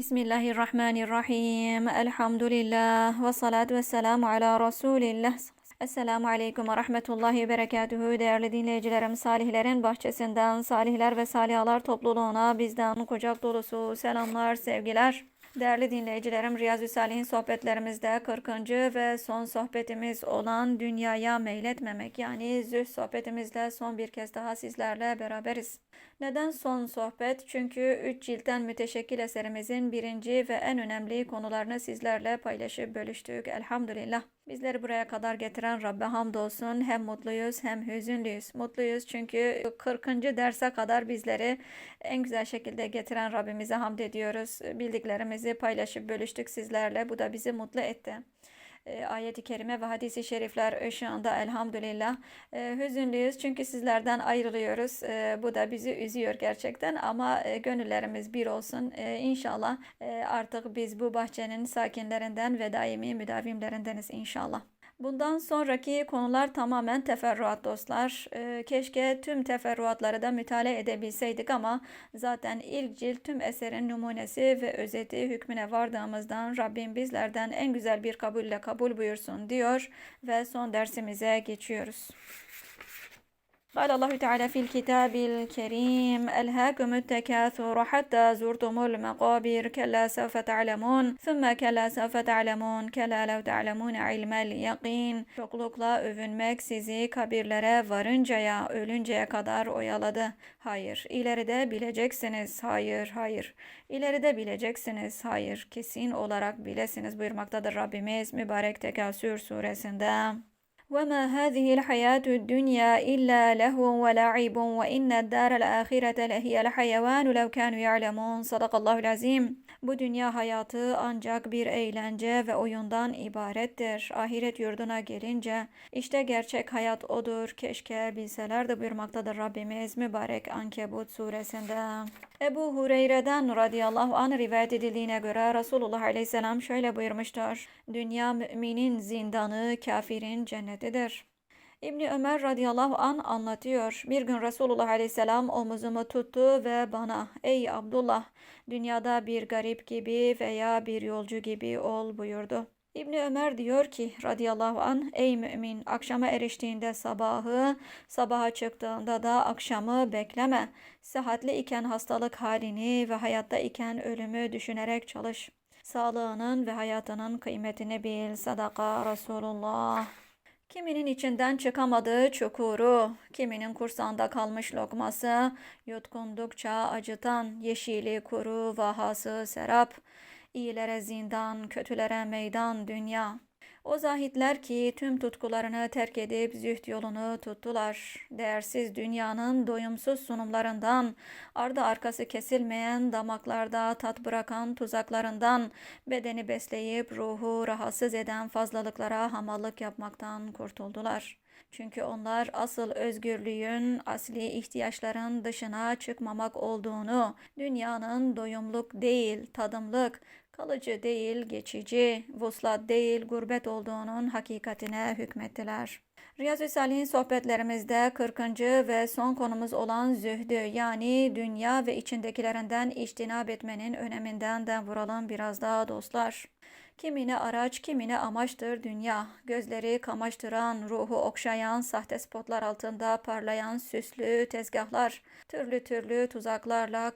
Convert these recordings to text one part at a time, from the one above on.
Bismillahirrahmanirrahim. Elhamdülillah ve salatu ve selamu ala Resulillah. Esselamu Aleyküm ve Rahmetullahi ve Berekatuhu. Değerli dinleyicilerim, salihlerin bahçesinden, salihler ve salihalar topluluğuna bizden kucak dolusu selamlar, sevgiler. Değerli dinleyicilerim, Riyazu Salih'in sohbetlerimizde 40. ve son sohbetimiz olan dünyaya meyletmemek yani züh sohbetimizde son bir kez daha sizlerle beraberiz. Neden son sohbet? Çünkü 3 ciltten müteşekkil eserimizin birinci ve en önemli konularını sizlerle paylaşıp bölüştük. Elhamdülillah. Bizleri buraya kadar getiren Rabbe hamdolsun. Hem mutluyuz hem hüzünlüyüz. Mutluyuz çünkü 40. derse kadar bizleri en güzel şekilde getiren Rabbimize hamd ediyoruz. Bildiklerimizi paylaşıp bölüştük sizlerle. Bu da bizi mutlu etti e, ayeti kerime ve hadisi şerifler ışığında elhamdülillah e, hüzünlüyüz çünkü sizlerden ayrılıyoruz. E, bu da bizi üzüyor gerçekten ama e, gönüllerimiz bir olsun. İnşallah e, artık biz bu bahçenin sakinlerinden ve daimi müdavimlerindeniz inşallah. Bundan sonraki konular tamamen teferruat dostlar. Ee, keşke tüm teferruatları da mütale edebilseydik ama zaten ilk cilt tüm eserin numunesi ve özeti hükmüne vardığımızdan Rabbim bizlerden en güzel bir kabulle kabul buyursun diyor ve son dersimize geçiyoruz. قال الله تعالى في الكتاب الكريم ألهاكم التكاثر حتى زرتم المقابر كلا سوف تعلمون ثم كلا سوف تعلمون كلا لو تعلمون علم اليقين Çoklukla övünmek sizi kabirlere varıncaya, ölünceye kadar oyaladı. Hayır, ileride bileceksiniz. Hayır, hayır. İleride bileceksiniz. Hayır, kesin olarak bilesiniz buyurmaktadır Rabbimiz mübarek Tekasür suresinde. وما هذه الحياة الدنيا إلا لهو ولعب وإن الدار الآخرة لهي الحيوان لو كانوا يعلمون صدق الله العظيم Bu dünya hayatı ancak bir eğlence ve oyundan ibarettir. Ahiret yurduna gelince işte gerçek hayat odur. Keşke bilselerdi buyurmaktadır Rabbimiz mübarek Ankebut suresinde. Ebu Hureyre'den radıyallahu anh rivayet edildiğine göre Resulullah aleyhisselam şöyle buyurmuştur. Dünya müminin zindanı, kafirin cennetidir. İbni Ömer radıyallahu an anlatıyor. Bir gün Resulullah aleyhisselam omuzumu tuttu ve bana ey Abdullah dünyada bir garip gibi veya bir yolcu gibi ol buyurdu. İbni Ömer diyor ki radıyallahu an ey mümin akşama eriştiğinde sabahı, sabaha çıktığında da akşamı bekleme. Sıhhatli iken hastalık halini ve hayatta iken ölümü düşünerek çalış. Sağlığının ve hayatının kıymetini bil. Sadaka Resulullah. Kiminin içinden çıkamadığı çukuru, kiminin kursağında kalmış lokması, yutkundukça acıtan yeşili kuru vahası serap, iyilere zindan, kötülere meydan dünya.'' O zahitler ki tüm tutkularını terk edip züht yolunu tuttular. Değersiz dünyanın doyumsuz sunumlarından, ardı arkası kesilmeyen damaklarda tat bırakan tuzaklarından, bedeni besleyip ruhu rahatsız eden fazlalıklara hamallık yapmaktan kurtuldular. Çünkü onlar asıl özgürlüğün, asli ihtiyaçların dışına çıkmamak olduğunu, dünyanın doyumluk değil, tadımlık, kalıcı değil, geçici, vuslat değil, gurbet olduğunun hakikatine hükmettiler. Riyazu Salih'in sohbetlerimizde 40. ve son konumuz olan zühdü yani dünya ve içindekilerinden iştinab etmenin öneminden de vuralım biraz daha dostlar. Kimine araç, kimine amaçtır dünya. Gözleri kamaştıran, ruhu okşayan, sahte spotlar altında parlayan süslü tezgahlar, türlü türlü tuzaklarla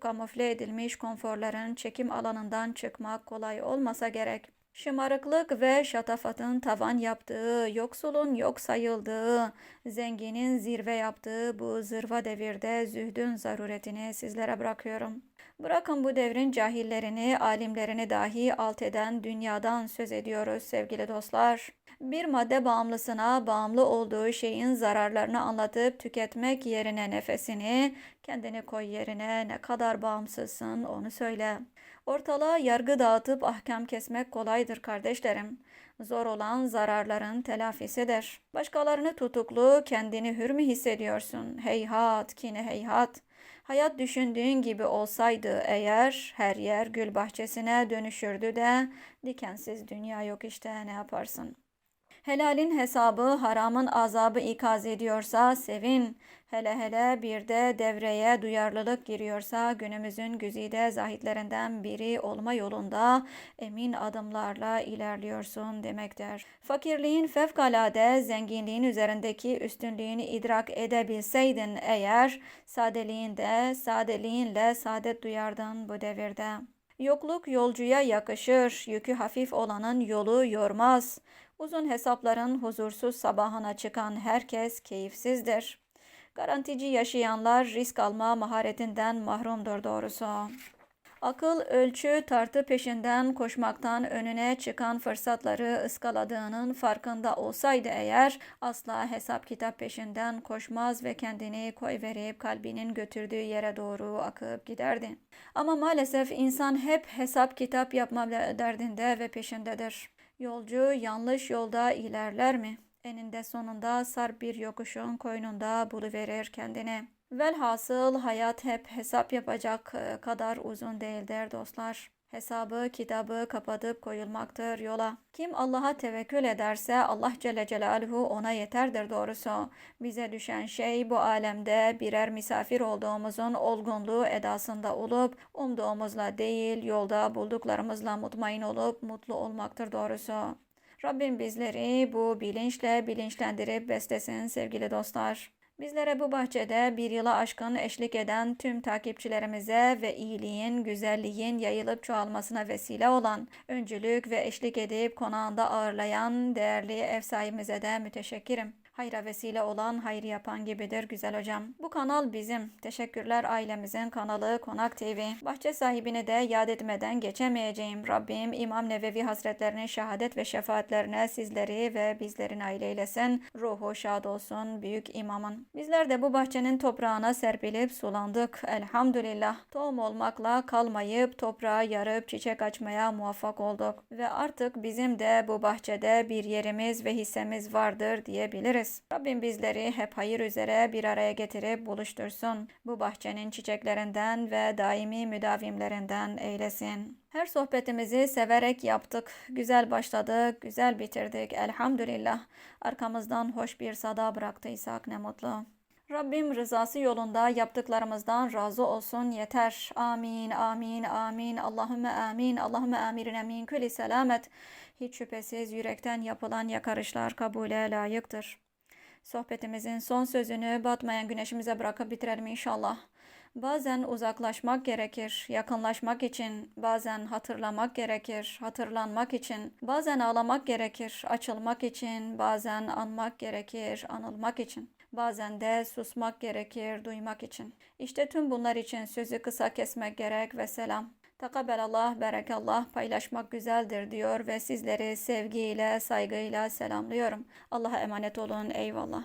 kamufle edilmiş konforların çekim alanından çıkmak kolay olmasa gerek. Şımarıklık ve şatafatın tavan yaptığı, yoksulun yok sayıldığı, zenginin zirve yaptığı bu zırva devirde zühdün zaruretini sizlere bırakıyorum. Bırakın bu devrin cahillerini, alimlerini dahi alt eden dünyadan söz ediyoruz sevgili dostlar. Bir madde bağımlısına bağımlı olduğu şeyin zararlarını anlatıp tüketmek yerine nefesini, kendini koy yerine ne kadar bağımsızsın onu söyle. Ortalığa yargı dağıtıp ahkam kesmek kolaydır kardeşlerim. Zor olan zararların telafisidir. Başkalarını tutuklu, kendini hür mü hissediyorsun? Heyhat, kine heyhat. Hayat düşündüğün gibi olsaydı eğer her yer gül bahçesine dönüşürdü de dikensiz dünya yok işte ne yaparsın? Helalin hesabı, haramın azabı ikaz ediyorsa sevin. Hele hele bir de devreye duyarlılık giriyorsa günümüzün güzide zahitlerinden biri olma yolunda emin adımlarla ilerliyorsun demektir. Fakirliğin fevkalade zenginliğin üzerindeki üstünlüğünü idrak edebilseydin eğer sadeliğinde, sadeliğinle saadet duyardın bu devirde. Yokluk yolcuya yakışır, yükü hafif olanın yolu yormaz. Uzun hesapların huzursuz sabahına çıkan herkes keyifsizdir. Garantici yaşayanlar risk alma maharetinden mahrumdur doğrusu. Akıl ölçü tartı peşinden koşmaktan önüne çıkan fırsatları ıskaladığının farkında olsaydı eğer asla hesap kitap peşinden koşmaz ve kendini koyverip kalbinin götürdüğü yere doğru akıp giderdi. Ama maalesef insan hep hesap kitap yapma derdinde ve peşindedir. Yolcu yanlış yolda ilerler mi? Eninde sonunda sarp bir yokuşun koynunda buluverir kendini. Velhasıl hayat hep hesap yapacak e, kadar uzun değildir dostlar. Hesabı, kitabı kapatıp koyulmaktır yola. Kim Allah'a tevekkül ederse Allah Celle Celaluhu ona yeterdir doğrusu. Bize düşen şey bu alemde birer misafir olduğumuzun olgunluğu edasında olup umduğumuzla değil yolda bulduklarımızla mutmain olup mutlu olmaktır doğrusu. Rabbim bizleri bu bilinçle bilinçlendirip beslesin sevgili dostlar. Bizlere bu bahçede bir yıla aşkın eşlik eden tüm takipçilerimize ve iyiliğin, güzelliğin yayılıp çoğalmasına vesile olan, öncülük ve eşlik edip konağında ağırlayan değerli ev sahibimize de müteşekkirim. Hayra vesile olan hayır yapan gibidir güzel hocam. Bu kanal bizim. Teşekkürler ailemizin kanalı Konak TV. Bahçe sahibini de yad etmeden geçemeyeceğim. Rabbim İmam Nevevi Hazretlerinin şehadet ve şefaatlerine sizleri ve bizlerin aileylesin. Ruhu şad olsun büyük imamın. Bizler de bu bahçenin toprağına serpilip sulandık. Elhamdülillah. Tohum olmakla kalmayıp toprağı yarıp çiçek açmaya muvaffak olduk. Ve artık bizim de bu bahçede bir yerimiz ve hissemiz vardır diyebiliriz. Rabbim bizleri hep hayır üzere bir araya getirip buluştursun. Bu bahçenin çiçeklerinden ve daimi müdavimlerinden eylesin. Her sohbetimizi severek yaptık. Güzel başladık, güzel bitirdik. Elhamdülillah. Arkamızdan hoş bir sada bıraktıysak ne mutlu. Rabbim rızası yolunda yaptıklarımızdan razı olsun yeter. Amin, amin, amin. Allahümme amin. Allahümme amirin min külli selamet. Hiç şüphesiz yürekten yapılan yakarışlar kabule layıktır. Sohbetimizin son sözünü batmayan güneşimize bırakıp bitirelim inşallah. Bazen uzaklaşmak gerekir, yakınlaşmak için, bazen hatırlamak gerekir, hatırlanmak için, bazen ağlamak gerekir, açılmak için, bazen anmak gerekir, anılmak için, bazen de susmak gerekir, duymak için. İşte tüm bunlar için sözü kısa kesmek gerek ve selam. Takabelallah, berekallah, paylaşmak güzeldir diyor ve sizleri sevgiyle, saygıyla selamlıyorum. Allah'a emanet olun, eyvallah.